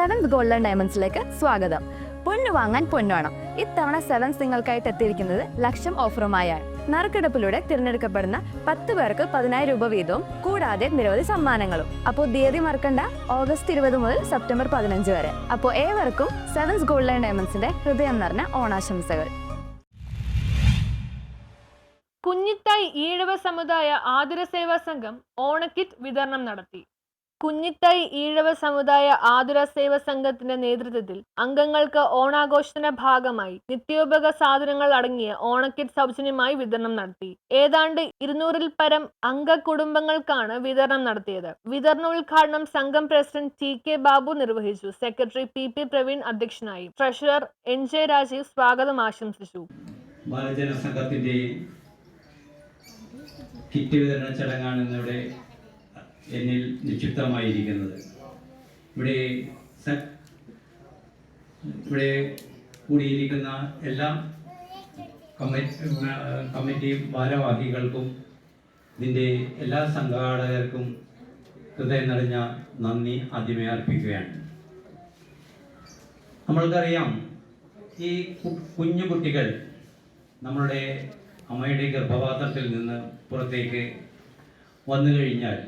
Seventh golden ഡയമണ്ട്സിലേക്ക് സ്വാഗതം. പൊന്നു വാങ്ങാൻ പൊന്നുവേണം ഇത്തവണ സെവൻസ് നിങ്ങൾക്കായിട്ട് എത്തിയിരിക്കുന്നത് ലക്ഷം ഓഫറുമായാണ് നറുക്കെടുപ്പിലൂടെ തിരഞ്ഞെടുക്കപ്പെടുന്ന പത്ത് പേർക്ക് പതിനായിരം രൂപ വീതവും കൂടാതെ നിരവധി സമ്മാനങ്ങളും. അപ്പോൾ തീയതി മറക്കണ്ട ഓഗസ്റ്റ് ഇരുപത് മുതൽ സെപ്റ്റംബർ പതിനഞ്ച് വരെ. അപ്പോൾ ഏവർക്കും സെവൻസ് ഗോൾഡൻ ഡയമണ്ട്സിന്റെ ഹൃദയം നിറഞ്ഞ ഓണാശംസകൾ. കുഞ്ഞിത്തായി ഈഴവ സമുദായ ആതുര സേവാ സംഘം ഓണക്കിറ്റ് വിതരണം നടത്തി. കുഞ്ഞിത്തായി ഈഴവ സമുദായ ആതുര സേവ സംഘത്തിന്റെ നേതൃത്വത്തിൽ അംഗങ്ങൾക്ക് ഓണാഘോഷത്തിന്റെ ഭാഗമായി നിത്യോപക സാധനങ്ങൾ അടങ്ങിയ ഓണക്കിറ്റ് സൗജന്യമായി വിതരണം നടത്തി. ഏതാണ്ട് ഇരുന്നൂറിൽ പരം അംഗ കുടുംബങ്ങൾക്കാണ് വിതരണം നടത്തിയത്. വിതരണ ഉദ്ഘാടനം സംഘം പ്രസിഡന്റ് ടി കെ ബാബു നിർവഹിച്ചു. സെക്രട്ടറി പി പി പ്രവീൺ അധ്യക്ഷനായി. ട്രഷറർ എൻ ജെ രാജീവ് സ്വാഗതം ആശംസിച്ചു. സംഘത്തിന്റെ കിറ്റ് വിതരണ ചടങ്ങാണ് ഇന്നിവിടെ എന്നിൽ നിക്ഷിപ്തമായിരിക്കുന്നത്. ഇവിടെ ഇവിടെ കൂടിയിരിക്കുന്ന എല്ലാ കമ്മിറ്റി ഭാരവാഹികൾക്കും ഇതിന്റെ എല്ലാ സംഘാടകർക്കും ഹൃദയം നിറഞ്ഞ നന്ദി ആദ്യമേ അർപ്പിക്കുകയാണ്. നമ്മൾക്കറിയാം ഈ കുഞ്ഞു കുട്ടികൾ നമ്മളുടെ അമ്മയുടെ ഗർഭപാത്രത്തിൽ നിന്ന് പുറത്തേക്ക് വന്നു കഴിഞ്ഞാൽ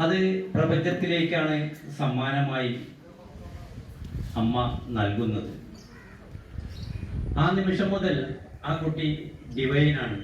അത് പ്രപഞ്ചത്തിലേക്കാണ് സമ്മാനമായി അമ്മ നൽകുന്നത്. ആ നിമിഷം മുതൽ ആ കുട്ടി ഡിവൈനാണ്.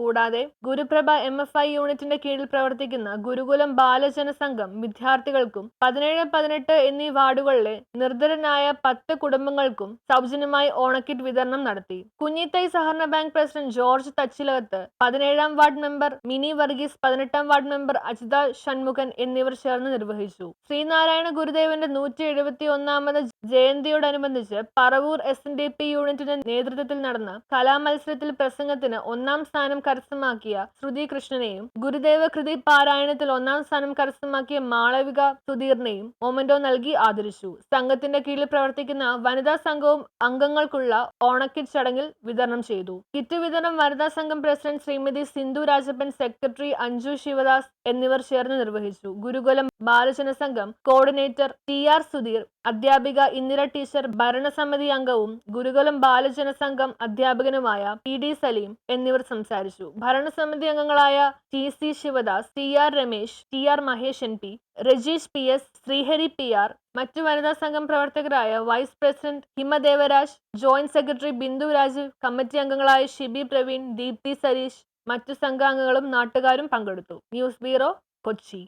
കൂടാതെ ഗുരുപ്രഭ എം എഫ് ഐ യൂണിറ്റിന്റെ കീഴിൽ പ്രവർത്തിക്കുന്ന ഗുരുകുലം ബാലജന സംഘം വിദ്യാർത്ഥികൾക്കും പതിനേഴ് പതിനെട്ട് എന്നീ വാർഡുകളിലെ നിർധരനായ പത്ത് കുടുംബങ്ങൾക്കും സൗജന്യമായി ഓണക്കിറ്റ് വിതരണം നടത്തി. കുഞ്ഞിത്തൈ സഹകരണ ബാങ്ക് പ്രസിഡന്റ് ജോർജ് തച്ചിലകത്ത് പതിനേഴാം വാർഡ് മെമ്പർ മിനി വർഗീസ് പതിനെട്ടാം വാർഡ് മെമ്പർ അജിത ഷൺമുഖൻ എന്നിവർ ചേർന്ന് നിർവഹിച്ചു. ശ്രീനാരായണ ഗുരുദേവന്റെ നൂറ്റി എഴുപത്തി ഒന്നാമത് ജയന്തിയോടനുബന്ധിച്ച് Paravur S N D P യൂണിറ്റിന്റെ നേതൃത്വത്തിൽ നടന്ന കലാമത്സരത്തിൽ പ്രസംഗത്തിന് ഒന്നാം സ്ഥാനം കരസ്ഥമാക്കിയ ശ്രുതി കൃഷ്ണനെയും ഗുരുദേവ കൃതി പാരായണത്തിൽ ഒന്നാം സ്ഥാനം കരസ്ഥമാക്കിയ മാളവിക സുധീറിനെയും മൊമെന്റോ നൽകി ആദരിച്ചു. സംഘത്തിന്റെ കീഴിൽ പ്രവർത്തിക്കുന്ന വനിതാ സംഘവും അംഗങ്ങൾക്കുള്ള ഓണക്കിറ്റ് ചടങ്ങിൽ വിതരണം ചെയ്തു. കിറ്റ് വിതരണം വനിതാ സംഘം പ്രസിഡന്റ് ശ്രീമതി സിന്ധു രാജപ്പൻ സെക്രട്ടറി അഞ്ജു ശിവദാസ് എന്നിവർ ചേർന്ന് നിർവഹിച്ചു. ഗുരുകുലം ബാലജന സംഘം കോർഡിനേറ്റർ ടി ആർ സുധീർ അധ്യാപിക ഇന്ദിര ടീച്ചർ ഭരണസമിതി അംഗവും ഗുരുകുലം ബാലജന സംഘം അധ്യാപകനുമായ പി ഡി സലീം എന്നിവർ സംസാരിച്ചു. ഭരണസമിതി അംഗങ്ങളായ T C Sivadas T R Ramesh T R Mahesh N P Rajeesh P S Sreehari P R മറ്റു വനിതാ സംഘം പ്രവർത്തകരായ vice president Himadevaraj joint secretary Bindu Rajeev committee അംഗങ്ങളായ ഷിബി പ്രവീൺ ദീപ്തി സരീഷ് മറ്റു സംഘാംഗങ്ങളും നാട്ടുകാരും പങ്കെടുത്തു. News bureau Kochi.